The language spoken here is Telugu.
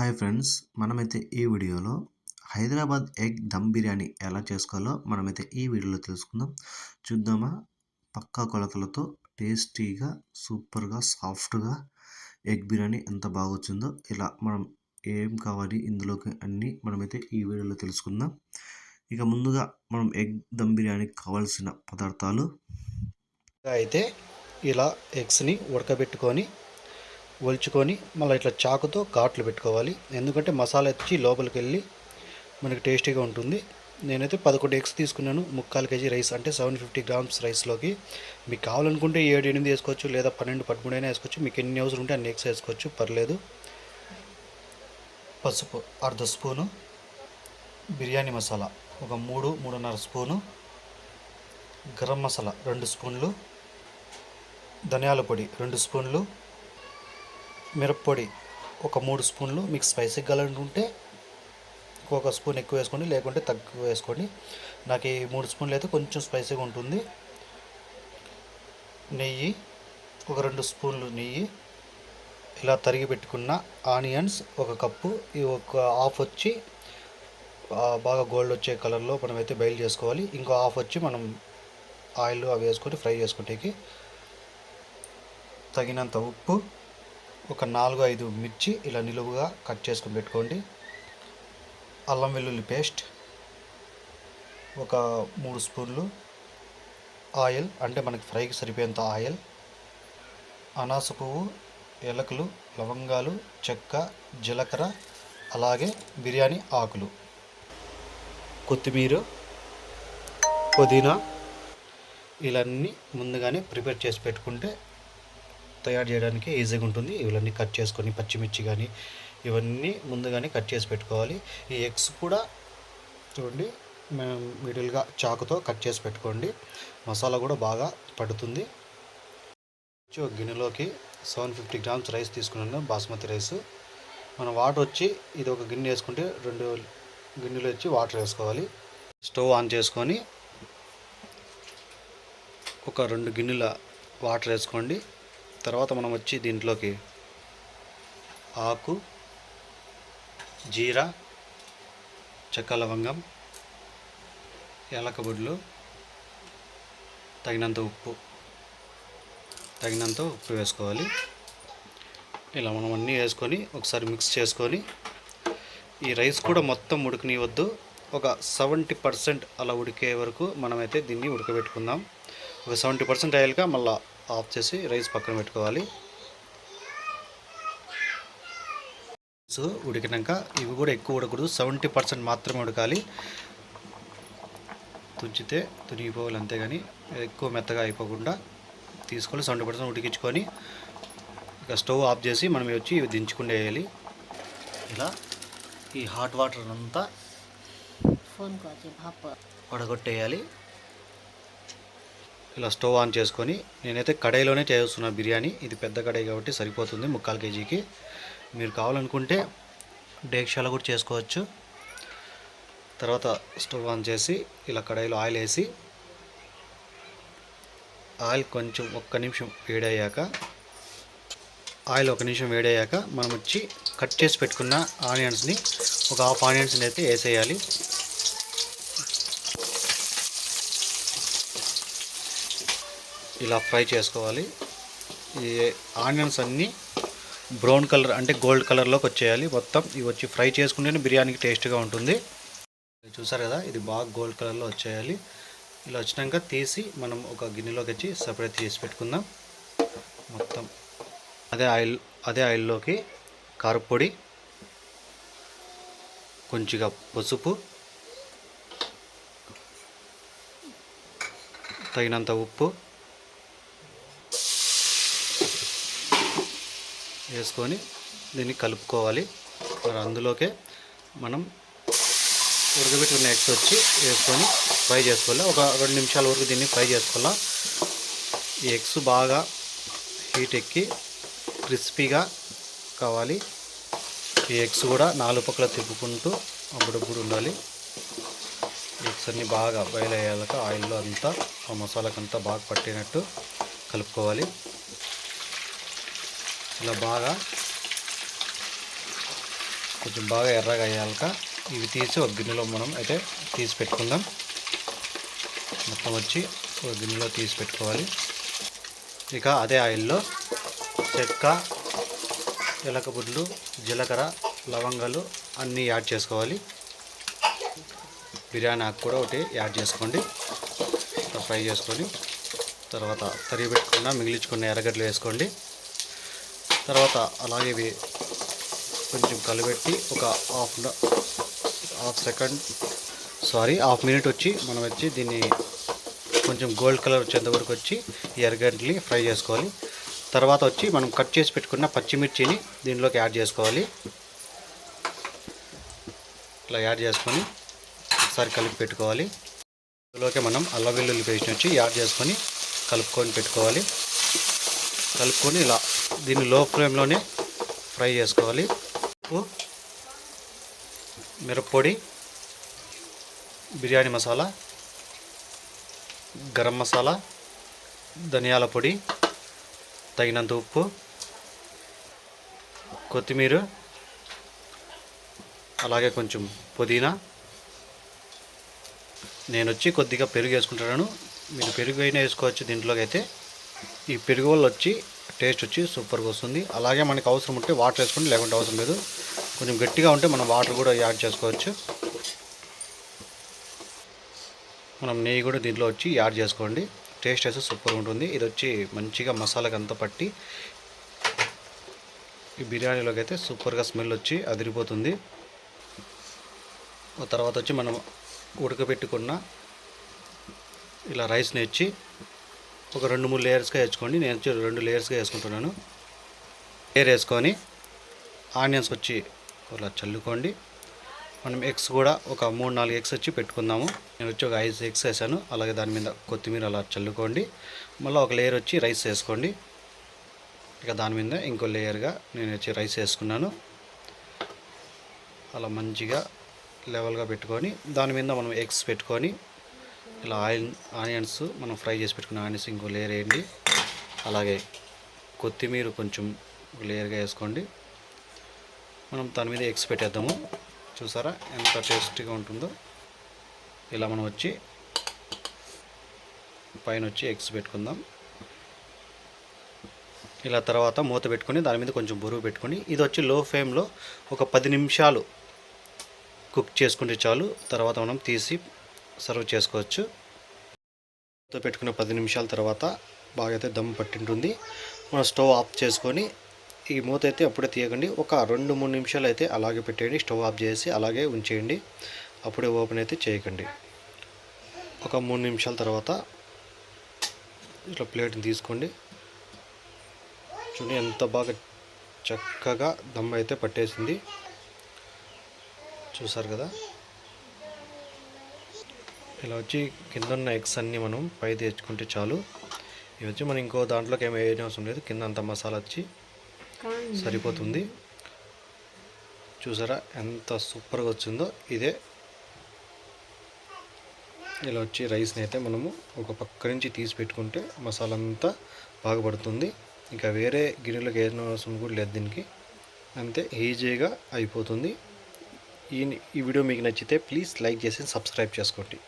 హాయ్ ఫ్రెండ్స్ మనమైతే ఈ వీడియోలో హైదరాబాద్ ఎగ్ దమ్ బిర్యానీ ఎలా చేసుకోవాలో మనమైతే ఈ వీడియోలో తెలుసుకుందాం. చూద్దామా? పక్కా కొలతలతో టేస్టీగా సూపర్గా సాఫ్ట్గా ఎగ్ బిర్యానీ ఎంత బాగా వచ్చిందో ఇలా మనం ఏం కావాలి ఇందులోకి అన్నీ మనమైతే ఈ వీడియోలో తెలుసుకుందాం. ఇక ముందుగా మనం ఎగ్ దమ్ బిర్యానీకి కావాల్సిన పదార్థాలు. అయితే ఇలా ఎగ్స్ని ఉడకబెట్టుకొని ఒలుచుకొని మళ్ళీ ఇట్లా చాకుతో ఘాట్లు పెట్టుకోవాలి. ఎందుకంటే మసాలా వచ్చి లోపలికి వెళ్ళి మనకి టేస్టీగా ఉంటుంది. నేనైతే పదకొండు ఎగ్స్ తీసుకున్నాను. ముక్కాలు కేజీ రైస్ అంటే సెవెన్ ఫిఫ్టీ గ్రామ్స్ రైస్లోకి. మీకు కావాలనుకుంటే ఏడు ఎనిమిది వేసుకోవచ్చు లేదా పన్నెండు పదమూడు అయినా వేసుకోవచ్చు. మీకు ఎన్ని అవసరం ఉంటే అన్ని ఎగ్స్ వేసుకోవచ్చు. పర్లేదు. పసుపు అర్ధ స్పూను. బిర్యానీ మసాలా ఒక మూడు మూడున్నర స్పూను. గరం మసాలా రెండు స్పూన్లు. ధనియాల పొడి రెండు స్పూన్లు. మిరప్పొడి ఒక మూడు స్పూన్లు మీకు స్పైసీ కలనుకుంటే ఒక స్పూన్ ఎక్కువ వేసుకోండి లేకుంటే తక్కువ వేసుకోండి. నాకు ఈ మూడు స్పూన్లు అయితే కొంచెం స్పైసీగా ఉంటుంది. నెయ్యి ఒక రెండు స్పూన్లు నెయ్యి. ఇలా తరిగి పెట్టుకున్న ఆనియన్స్ ఒక కప్పు. ఈ ఒక హాఫ్ వచ్చి బాగా గోల్డ్ వచ్చే కలర్లో మనం అయితే బయలు చేసుకోవాలి. ఇంకో హాఫ్ వచ్చి మనం ఆయిల్ అవి వేసుకొని ఫ్రై చేసుకుంటేకి తగినంత ఉప్పు ఒక నాలుగు ఐదు మిర్చి ఇలా నిలువుగా కట్ చేసుకుని పెట్టుకోండి. అల్లం వెల్లుల్లి పేస్ట్ ఒక మూడు స్పూన్లు ఆయిల్ అంటే మనకి ఫ్రైకి సరిపోయేంత ఆయిల్ అనాస పువ్వు ఎలకలు లవంగాలు చెక్క జీలకర్ర అలాగే బిర్యానీ ఆకులు. కొత్తిమీర పుదీనా ఇలాన్నీ ముందుగానే ప్రిపేర్ చేసి పెట్టుకుంటే తయారు చేయడానికి ఈజీగా ఉంటుంది. ఇవన్నీ కట్ చేసుకొని పచ్చిమిర్చి కానీ ఇవన్నీ ముందుగానే కట్ చేసి పెట్టుకోవాలి. ఈ ఎగ్స్ కూడా చూడండి మేము మిడిల్గా చాకుతో కట్ చేసి పెట్టుకోండి. మసాలా కూడా బాగా పడుతుంది. వచ్చి ఒక గిన్నెలోకి సెవెన్ ఫిఫ్టీ గ్రామ్స్ రైస్ తీసుకున్నాను బాస్మతి రైస్ మన వాటర్ వచ్చి ఇది ఒక గిన్నె వేసుకుంటే రెండు గిన్నెలు వచ్చి వాటర్ వేసుకోవాలి. స్టవ్ ఆన్ చేసుకొని ఒక రెండు గిన్నెల వాటర్ వేసుకోండి. తర్వాత మనం వచ్చి దీంట్లోకి ఆకు జీరా చెక్క లవంగం ఎలకబుడ్లు తగినంత ఉప్పు తగినంత ఉప్పు వేసుకోవాలి. ఇలా మనం అన్నీ వేసుకొని ఒకసారి మిక్స్ చేసుకొని ఈ రైస్ కూడా మొత్తం ఉడకనివద్దు ఒక సెవెంటీ పర్సెంట్ అలా ఉడికే వరకు మనమైతే దీన్ని ఉడకబెట్టుకుందాం. ఒక సెవెంటీ పర్సెంట్ అయ్యాక మళ్ళీ ఆఫ్ చేసి రైస్ పక్కన పెట్టుకోవాలి. సో ఉడికినాక ఇవి కూడా ఎక్కువ ఉడకూడదు. సెవెంటీ పర్సెంట్ మాత్రమే ఉడకాలి. తుంచితే తునిగిపోవాలి అంతేగాని ఎక్కువ మెత్తగా అయిపోకుండా తీసుకొని సెవెంటీ పర్సెంట్ ఉడికించుకొని ఇక స్టవ్ ఆఫ్ చేసి మనం వచ్చి ఇవి దించుకుండా వేయాలి. ఇలా ఈ హాట్ వాటర్ అంతా వడగొట్టేయాలి. ఇలా స్టవ్ ఆన్ చేసుకొని నేనైతే కడాయిలోనే చేస్తున్నా బిర్యానీ. ఇది పెద్ద కడాయి కాబట్టి సరిపోతుంది ముక్కాలు కేజీకి. మీరు కావాలనుకుంటే డేక్షాల కూడా చేసుకోవచ్చు. తర్వాత స్టవ్ ఆన్ చేసి ఇలా కడాయిలో ఆయిల్ వేసి ఆయిల్ కొంచెం ఒక్క నిమిషం వేడయ్యాక ఆయిల్ ఒక నిమిషం వేడయ్యాక మనం వచ్చి కట్ చేసి పెట్టుకున్న ఆనియన్స్ని ఒక హాఫ్ ఆనియన్స్ని అయితే వేసేయాలి. ఇలా ఫ్రై చేసుకోవాలి. ఈ ఆనియన్స్ అన్నీ బ్రౌన్ కలర్ అంటే గోల్డ్ కలర్లోకి వచ్చేయాలి. మొత్తం ఇవి వచ్చి ఫ్రై చేసుకుంటేనే బిర్యానీకి టేస్ట్గా ఉంటుంది. చూసారు కదా ఇది బాగా గోల్డ్ కలర్లో వచ్చేయాలి. ఇలా వచ్చినాక తీసి మనం ఒక గిన్నెలోకి వచ్చి సపరేట్ చేసి పెట్టుకుందాం. మొత్తం అదే ఆయిల్ అదే ఆయిల్లోకి కారపొడి కొంచెంగా పసుపు తగినంత ఉప్పు వేసుకొని దీన్ని కలుపుకోవాలి. మరి అందులోకే మనం ఉడకబెట్టుకున్న ఎగ్స్ వచ్చి వేసుకొని ఫ్రై చేసుకోవాలి. ఒక రెండు నిమిషాల వరకు దీన్ని ఫ్రై చేసుకోవాలా. ఈ ఎగ్స్ బాగా హీట్ ఎక్కి క్రిస్పీగా కావాలి. ఈ ఎగ్స్ కూడా నాలుగు పక్కల తిప్పుకుంటూ అప్పుడప్పుడు ఉండాలి. ఎగ్స్ అన్నీ బాగా బాయిల్ అయ్యాక ఆయిల్లో అంతా ఆ మసాలాకంతా బాగా పట్టినట్టు కలుపుకోవాలి. ఇలా బాగా కొంచెం బాగా ఎర్రగా అయ్యాక ఇవి తీసి ఒక గిన్నెలో మనం అయితే తీసి పెట్టుకుందాం. మొత్తం వచ్చి ఒక గిన్నెలో తీసి పెట్టుకోవాలి. ఇక అదే ఆయిల్లో చెక్క ఎలకబుడ్లు జీలకర్ర లవంగాలు అన్నీ యాడ్ చేసుకోవాలి. బిర్యానీ ఆకు కూడా ఒకటి యాడ్ చేసుకోండి. ఫ్రై చేసుకొని తర్వాత తరిగి పెట్టుకున్న మిగిలించుకున్న ఎర్రగడ్డలు వేసుకోండి. తర్వాత అలాగే ఇవి కొంచెం కలిపెట్టి ఒక half half second sorry half minute వచ్చి మనం వచ్చి దీన్ని కొంచెం గోల్డ్ కలర్ వచ్చేంత వరకు వచ్చి ఈ ఎర్రగడ్డని ఫ్రై చేసుకోవాలి. తర్వాత వచ్చి మనం కట్ చేసి పెట్టుకున్న పచ్చిమిర్చిని దీనిలోకి యాడ్ చేసుకోవాలి. ఇట్లా యాడ్ చేసుకొని ఒకసారి కలిపి పెట్టుకోవాలి. ఇందులోకి మనం అల్లం వెల్లుల్లి పేస్ట్ వచ్చి యాడ్ చేసుకొని కలుపుకొని పెట్టుకోవాలి. కలుపుకొని ఇలా దీన్ని లో ఫ్లేమ్లోనే ఫ్రై చేసుకోవాలి. ఉప్పు మిరప్పొడి బిర్యానీ మసాలా గరం మసాలా ధనియాల పొడి తగినంత ఉప్పు కొత్తిమీర అలాగే కొంచెం పుదీనా. నేను వచ్చి కొద్దిగా పెరుగు వేసుకుంటున్నాను. మీరు పెరుగు అయినా వేసుకోవచ్చు దీంట్లోకి అయితే ఈ పెరుగు వల్ల వచ్చి టేస్ట్ వచ్చి సూపర్గా వస్తుంది. అలాగే మనకి అవసరం ఉంటే వాటర్ వేసుకోండి లేకుంటే అవసరం లేదు. కొంచెం గట్టిగా ఉంటే మనం వాటర్ కూడా యాడ్ చేసుకోవచ్చు. మనం నెయ్యి కూడా దీంట్లో వచ్చి యాడ్ చేసుకోండి. టేస్ట్ అయితే సూపర్ ఉంటుంది. ఇది వచ్చి మంచిగా మసాలాకి అంతా పట్టి ఈ బిర్యానీలోకి అయితే సూపర్గా స్మెల్ వచ్చి అదిరిపోతుంది. ఆ తర్వాత వచ్చి మనం ఉడకబెట్టుకున్న ఇలా రైస్ని ఇచ్చి ఒక రెండు మూడు లేయర్స్గా వేసుకోండి. నేను వచ్చి రెండు లేయర్స్గా వేసుకుంటున్నాను. లేయర్ వేసుకొని ఆనియన్స్ వచ్చి అలా చల్లుకోండి. మనం ఎగ్స్ కూడా ఒక మూడు నాలుగు ఎగ్స్ వచ్చి పెట్టుకుందాము. నేను వచ్చి ఒక ఐదు ఎగ్స్ వేసాను. అలాగే దాని మీద కొత్తిమీర అలా చల్లుకోండి. మళ్ళీ ఒక లేయర్ వచ్చి రైస్ వేసుకోండి. ఇక దాని మీద ఇంకో లేయర్గా నేను వచ్చి రైస్ వేసుకున్నాను. అలా మంచిగా లెవెల్గా పెట్టుకొని దాని మీద మనం ఎగ్స్ పెట్టుకొని ఇలా ఆయిల్ ఆనియన్స్ మనం ఫ్రై చేసి పెట్టుకున్న ఆనియన్స్ ఇంకో లేయర్ వేయండి. అలాగే కొత్తిమీర కొంచెం లేయర్గా వేసుకోండి. మనం దాని మీద ఎగ్స్ పెట్టేద్దాము. చూసారా ఎంత టేస్టీగా ఉంటుందో. ఇలా మనం వచ్చి పైన వచ్చి ఎగ్స్ పెట్టుకుందాం. ఇలా తర్వాత మూత పెట్టుకొని దాని మీద కొంచెం బరువు పెట్టుకొని ఇది వచ్చి లో ఫ్లేమ్లో ఒక పది నిమిషాలు కుక్ చేసుకుంటే చాలు. తర్వాత మనం తీసి సర్వ్ చేసుకోవచ్చు. మూతో పెట్టుకున్న పది నిమిషాల తర్వాత బాగా అయితే దమ్ పట్టింటుంది. మనం స్టవ్ ఆఫ్ చేసుకొని ఈ మూత అయితే అప్పుడే తీయకండి. ఒక రెండు మూడు నిమిషాలు అయితే అలాగే పెట్టేయండి. స్టవ్ ఆఫ్ చేసి అలాగే ఉంచేయండి. అప్పుడే ఓపెన్ అయితే చేయకండి. ఒక మూడు నిమిషాల తర్వాత ఇట్లా ప్లేట్ని తీసుకోండి. చూడండి ఎంత బాగా చక్కగా దమ్ అయితే పట్టేసింది. చూసారు కదా? ఇలా వచ్చి కింద ఉన్న ఎగ్స్ అన్నీ మనం పై తెచ్చుకుంటే చాలు. ఇవి వచ్చి మనం ఇంకో దాంట్లోకి ఏమి వేయడం అవసరం లేదు. కింద అంత మసాలా వచ్చి సరిపోతుంది. చూసారా ఎంత సూపర్గా వచ్చిందో. ఇదే. ఇలా వచ్చి రైస్ని అయితే మనము ఒక పక్క నుంచి తీసి పెట్టుకుంటే మసాలా అంతా బాగా పడుతుంది. ఇంకా వేరే గిన్నెలకు వేయడం అవసరం కూడా లేదు దీనికి. అంతే ఈజీగా అయిపోతుంది. ఈ ఈ వీడియో మీకు నచ్చితే ప్లీజ్ లైక్ చేసి సబ్స్క్రైబ్ చేసుకోండి.